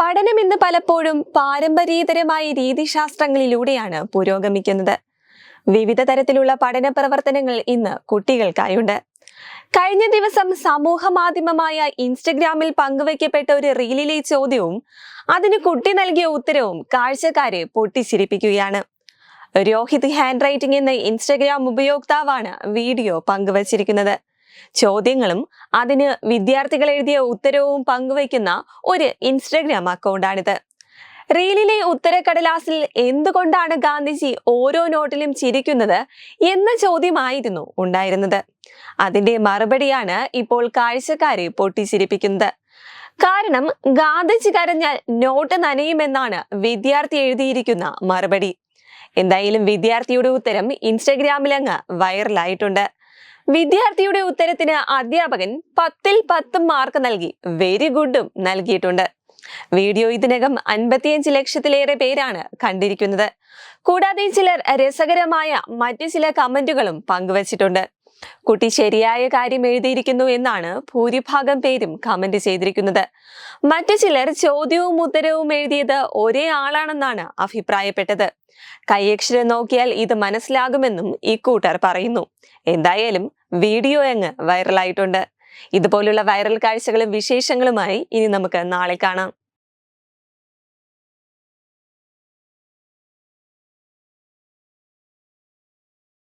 പഠനം ഇന്ന് പലപ്പോഴും പാരമ്പര്യേതരമായ രീതിശാസ്ത്രങ്ങളിലൂടെയാണ് പുരോഗമിക്കുന്നത്. വിവിധ തരത്തിലുള്ള പഠന പ്രവർത്തനങ്ങൾ ഇന്ന് കുട്ടികൾക്കായുണ്ട്. കഴിഞ്ഞ ദിവസം സമൂഹ മാധ്യമമായ ഇൻസ്റ്റഗ്രാമിൽ പങ്കുവയ്ക്കപ്പെട്ട ഒരു റീലിലെ ചോദ്യവും അതിന് കുട്ടി നൽകിയ ഉത്തരവും കാഴ്ചക്കാരെ പൊട്ടിച്ചിരിപ്പിക്കുകയാണ്. രോഹിത് ഹാൻഡ് റൈറ്റിംഗ് എന്ന ഇൻസ്റ്റഗ്രാം ഉപയോക്താവാണ് വീഡിയോ പങ്കുവച്ചിരിക്കുന്നത്. ചോദ്യങ്ങളും അതിന് വിദ്യാർത്ഥികൾ എഴുതിയ ഉത്തരവും പങ്കുവയ്ക്കുന്ന ഒരു ഇൻസ്റ്റഗ്രാം അക്കൗണ്ടാണിത് റീലിലെ ഉത്തരക്കടലാസിൽ എന്തുകൊണ്ടാണ് ഗാന്ധിജി ഓരോ നോട്ടിലും ചിരിക്കുന്നത് എന്ന ചോദ്യമായിരുന്നു ഉണ്ടായിരുന്നത്. അതിന്റെ മറുപടിയാണ് ഇപ്പോൾ കാഴ്ചക്കാരെ പൊട്ടിച്ചിരിപ്പിക്കുന്നത്. കാരണം ഗാന്ധിജി കരഞ്ഞാൽ നോട്ട് നനയുമെന്നാണ് വിദ്യാർത്ഥി എഴുതിയിരിക്കുന്ന മറുപടി. എന്തായാലും വിദ്യാർത്ഥിയുടെ ഉത്തരം ഇൻസ്റ്റഗ്രാമിലങ്ങ് വൈറലായിട്ടുണ്ട് വിദ്യാർത്ഥിയുടെ ഉത്തരത്തിന് അധ്യാപകൻ പത്തിൽ പത്തും മാർക്ക് നൽകി. വെരി ഗുഡും നൽകിയിട്ടുണ്ട്. വീഡിയോ ഇതിനകം അൻപത്തിയഞ്ച് ലക്ഷത്തിലേറെ പേരാണ് കണ്ടിരിക്കുന്നത്. കൂടാതെ ചിലർ രസകരമായ മറ്റു ചില കമന്റുകളും പങ്കുവച്ചിട്ടുണ്ട്. കുട്ടി ശരിയായ കാര്യം എഴുതിയിരിക്കുന്നു എന്നാണ് ഭൂരിഭാഗം പേരും കമന്റ് ചെയ്തിരിക്കുന്നത്. മറ്റു ചിലർ ചോദ്യവും ഉത്തരവും എഴുതിയത് ഒരേ ആളാണെന്നാണ് അഭിപ്രായപ്പെട്ടത്. കൈയക്ഷരം നോക്കിയാൽ ഇത് മനസ്സിലാകുമെന്നും ഈ കൂട്ടർ പറയുന്നു. എന്തായാലും വീഡിയോ അങ്ങ് വൈറലായിട്ടുണ്ട് ഇതുപോലുള്ള വൈറൽ കാഴ്ചകളും വിശേഷങ്ങളുമായി ഇനി നമുക്ക് നാളെ കാണാം.